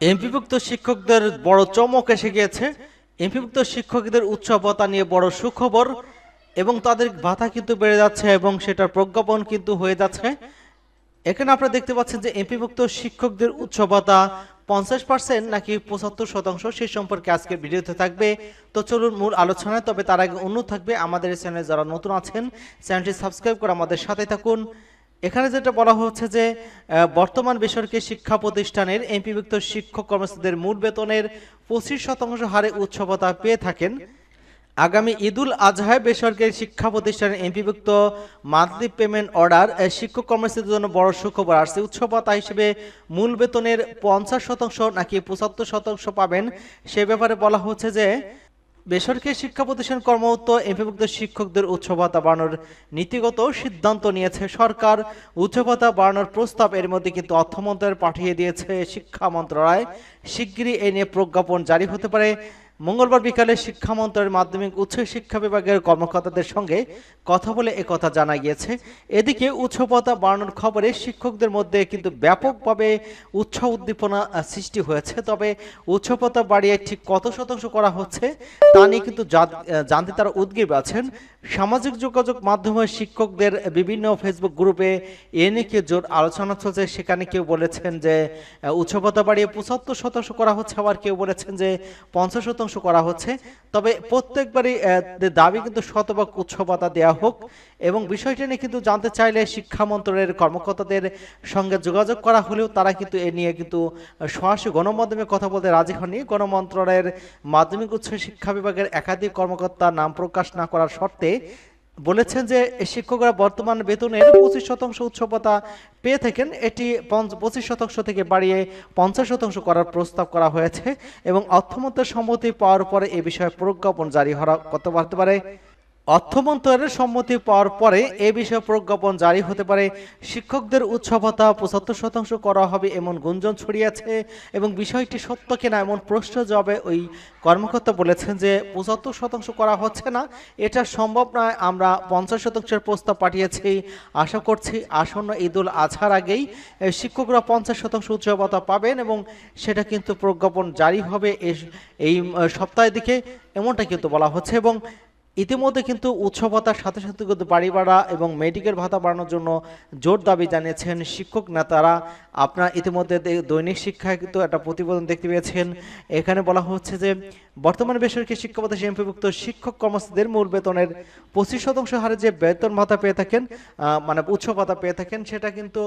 এমপিভুক্ত শিক্ষকদের বড় চমক এসে গিয়েছে। এমপিভুক্ত শিক্ষকদের উৎসবতা নিয়ে বড় সুখবর এবং তাদের ভাতা কিন্তু বেড়ে যাচ্ছে এবং সেটার প্রজ্ঞাপন কিন্তু হয়ে যাচ্ছে। এখানে আপনারা দেখতে পাচ্ছেন যে এমপিভুক্ত শিক্ষকদের উৎসবতা পঞ্চাশ পার্সেন্ট নাকি পঁচাত্তর শতাংশ সেই সম্পর্কে আজকের ভিডিওতে থাকবে। তো চলুন মূল আলোচনায়, তবে তার আগে অনুরোধ থাকবে আমাদের চ্যানেলে যারা নতুন আছেন, চ্যানেলটি সাবস্ক্রাইব করে আমাদের সাথে থাকুন। এখানে যেটা বলা হচ্ছে যে বর্তমান বেসরকারি শিক্ষা প্রতিষ্ঠানের এমপিভুক্ত শিক্ষক কর্মচারীদের মূল বেতনের পঁচিশ শতাংশ হারে উৎসবতা পেয়ে থাকেন। আগামী ঈদুল আজহায় বেসরকারি শিক্ষা প্রতিষ্ঠানের এমপিভুক্ত মান্থলি পেমেন্ট অর্ডার শিক্ষক কর্মচারীদের জন্য বড় সুখবর। আসছে উৎসবতা হিসেবে মূল বেতনের পঞ্চাশ শতাংশ নাকি পঁচাত্তর শতাংশ পাবেন, সে ব্যাপারে বলা হচ্ছে যে বেসরকারি শিক্ষা প্রতিষ্ঠান কর্মরত এমপিভুক্ত শিক্ষকদের উচ্চভাতা বাড়ানোর নীতিগত সিদ্ধান্ত নিয়েছে সরকার। উচ্চভাতা বাড়ানোর প্রস্তাব এর মধ্যে কিন্তু অর্থ মন্ত্রণালয় পাঠিয়ে দিয়েছে। শিক্ষা মন্ত্রণালয় শিগগিরই এ নিয়ে প্রজ্ঞাপন জারি হতে পারে। মঙ্গলবার বিকালে শিক্ষা মন্ত্রণালয়ের মাধ্যমিক উচ্চ শিক্ষা বিভাগের কর্মকর্তাদের সঙ্গে কথা বলে একথা জানা গিয়েছে। এদিকে উৎসবতা বাড়ানোর খবরে শিক্ষকদের মধ্যে কিন্তু ব্যাপকভাবে উৎসাহ উদ্দীপনা সৃষ্টি হয়েছে। তবে উৎসবতা বাড়িয়ে ঠিক কত শতাংশ করা হচ্ছে, তা নিয়ে কিন্তু জানতে তারা উদ্গ্রীব আছেন। সামাজিক যোগাযোগ মাধ্যমে শিক্ষকদের বিভিন্ন ফেসবুক গ্রুপে এ নিয়ে জোর আলোচনা চলছে, সেখানে কেউ বলেছেন যে উৎসবতা বাড়িয়ে পঁচাত্তর শতাংশ করা হচ্ছে, আবার কেউ বলেছেন যে, পঞ্চাশ শতাংশ করা হচ্ছে। তবে প্রত্যেকবারই দাবি কিন্তু শতভাগ উৎসবতা দেওয়া হোক এবং বিষয়টি নিয়ে কিন্তু জানতে চাইলে শিক্ষা মন্ত্রণের কর্মকর্তাদের সঙ্গে যোগাযোগ করা হলেও তারা কিন্তু এ নিয়ে কিন্তু সরাসরি গণমাধ্যমে কথা বলতে রাজি হননি। গণমন্ত্রণের মাধ্যমিক উচ্চ শিক্ষা বিভাগের একাধিক কর্মকর্তা নাম প্রকাশ না করার শর্তে বলেছেন যে শিক্ষকরা বর্তমান বেতনের পঁচিশ শতাংশ উৎসবতা পেয়ে থাকেন। এটি পঁচিশ শতাংশ থেকে বাড়িয়ে পঞ্চাশ শতাংশ করার প্রস্তাব করা হয়েছে এবং অর্থমন্ত্রের সম্মতি পাওয়ার পরে এ বিষয়ে প্রজ্ঞাপন জারি হওয়া করতে পারতে পারে। অর্থ মন্ত্রণালয়ের সম্মতি পাওয়ার পরে এ বিষয়ে প্রজ্ঞাপন জারি হতে পারে। শিক্ষকদের উৎসবতা পঁচাত্তর শতাংশ করা হবে এমন গুঞ্জন ছড়িয়েছে এবং বিষয়টি সত্য কিনা এমন প্রশ্ন জবাবে ওই কর্মকর্তা বলেছেন যে পঁচাত্তর শতাংশ করা হচ্ছে না, এটা সম্ভব নয়, আমরা পঞ্চাশ শতাংশের প্রস্তাব পাঠিয়েছি। আশা করছি আসন্ন ঈদুল আজহার আগেই শিক্ষকরা পঞ্চাশ শতাংশ উৎসবতা পাবেন এবং সেটা কিন্তু প্রজ্ঞাপন জারি হবে এই সপ্তাহের দিকে, এমনটা কিন্তু বলা হচ্ছে এবং ইতিমধ্যে কিন্তু উৎসবতার সাথে সাথে কিন্তু বাড়ি ভাড়া এবং মেডিকেল ভাতা বাড়ানোর জন্য জোর দাবি জানিয়েছেন শিক্ষক নেতারা। আপনারা ইতিমধ্যে দৈনিক শিক্ষায় কিন্তু একটা প্রতিবেদন দেখতে পেয়েছেন। এখানে বলা হচ্ছে যে, বর্তমানে বেসরকারি শিক্ষা প্রতিষ্ঠানে এমপিভুক্ত শিক্ষক কর্মচারীদের মূল বেতনের পঁচিশ শতাংশ হারে যে বেতন ভাতা পেয়ে থাকেন মানে উৎসব ভাতা পেয়ে থাকেন, সেটা কিন্তু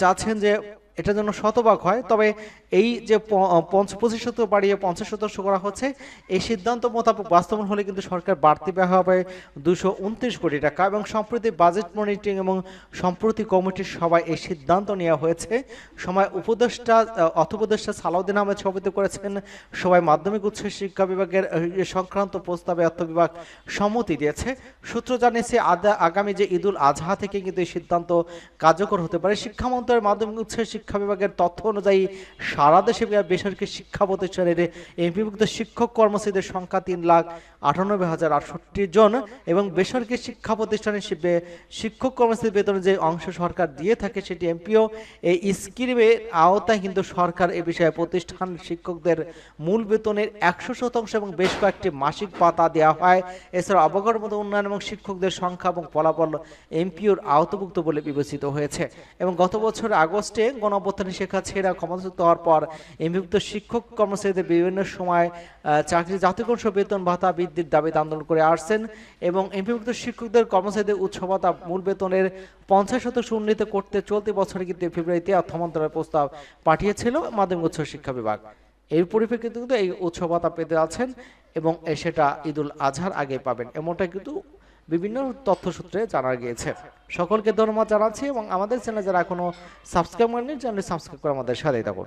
চাচ্ছেন যে এটা যেন শতভাগ হয় তবে এই যে পঞ্চ পঁচিশ শত বাড়িয়ে পঞ্চাশ শতাংশ করা হচ্ছে এই সিদ্ধান্ত মোতাবেক বাস্তবায়ন হলে কিন্তু সরকার বাড়তি ব্যয় হবে দুশো উনত্রিশ কোটি টাকা এবং সম্প্রতি বাজেট মনিটরিং এবং সম্প্রতি কমিটির সভায় এই সিদ্ধান্ত নেওয়া হয়েছে। সময় উপদেষ্টা আহ, অর্থ উপদেষ্টা সালাউদ্দিন আহমেদ সভাপতি করেছেন। সবাই মাধ্যমিক উচ্চ শিক্ষা বিভাগের সংক্রান্ত প্রস্তাবে অর্থ বিভাগ সম্মতি দিয়েছে। সূত্র জানিয়েছে আগামী যে ঈদুল আজহা থেকে কিন্তু এই সিদ্ধান্ত কার্যকর হতে পারে। শিক্ষা মাধ্যমিক উচ্চ শিক্ষা বিভাগের তথ্য অনুযায়ী সারা দেশে বেসরকারি শিক্ষা প্রতিষ্ঠানের এমপিভুক্ত শিক্ষক কর্মচারীদের সংখ্যা তিন লাখ আটানব্বই হাজার আটষট্টি জন এবং বেসরকারি শিক্ষা প্রতিষ্ঠানের শিক্ষক কর্মচারী বেতনের যে অংশ সরকার দিয়ে থাকে সেটি এমপিও, এই স্কিমের আওতায় কিন্তু সরকার এ বিষয়ে প্রতিষ্ঠান শিক্ষকদের মূল বেতনের একশো শতাংশ এবং বেশ কয়েকটি মাসিক পাতা দেওয়া হয়। এছাড়া অবকাঠামো উন্নয়ন এবং শিক্ষকদের সংখ্যা এবং ফলাফল এমপিওর আওতভুক্ত বলে বিবেচিত হয়েছে। এবং গত বছর আগস্টে গণঅভ্যুত্থানে শেখা ছেড়া ক্ষমতাচ্যুত হওয়ার পর এমপিভুক্ত শিক্ষক কর্মচারীদের বিভিন্ন সময় চাকরি জাতীয়করণ সহ বেতন ভাতা বৃদ্ধির দাবিতে আন্দোলন করে আসছেন এবং এমপিভুক্ত শিক্ষকদের কর্মচারীদের উৎস ভাতা মূল বেতনের পঞ্চাশ শতাংশ উন্নীত করতে চলতি বছরে কিন্তু ফেব্রুয়ারিতে অর্থ মন্ত্রণালয় প্রস্তাব পাঠিয়েছিল মাধ্যমিক উচ্চ শিক্ষা বিভাগ। এর পরিপ্রেক্ষিতে কিন্তু এই উৎস ভাতা পেতে আছেন এবং সেটা ঈদুল আজহার আগে পাবেন, এমনটা কিন্তু বিভিন্ন তথ্যসূত্রে জানা গিয়েছে। সকলকে ধন্যবাদ জানাচ্ছি এবং আমাদের চ্যানেল যারা এখনও সাবস্ক্রাইব করেনি চ্যানেল সাবস্ক্রাইব করে আমাদের সাথেই থাকুন।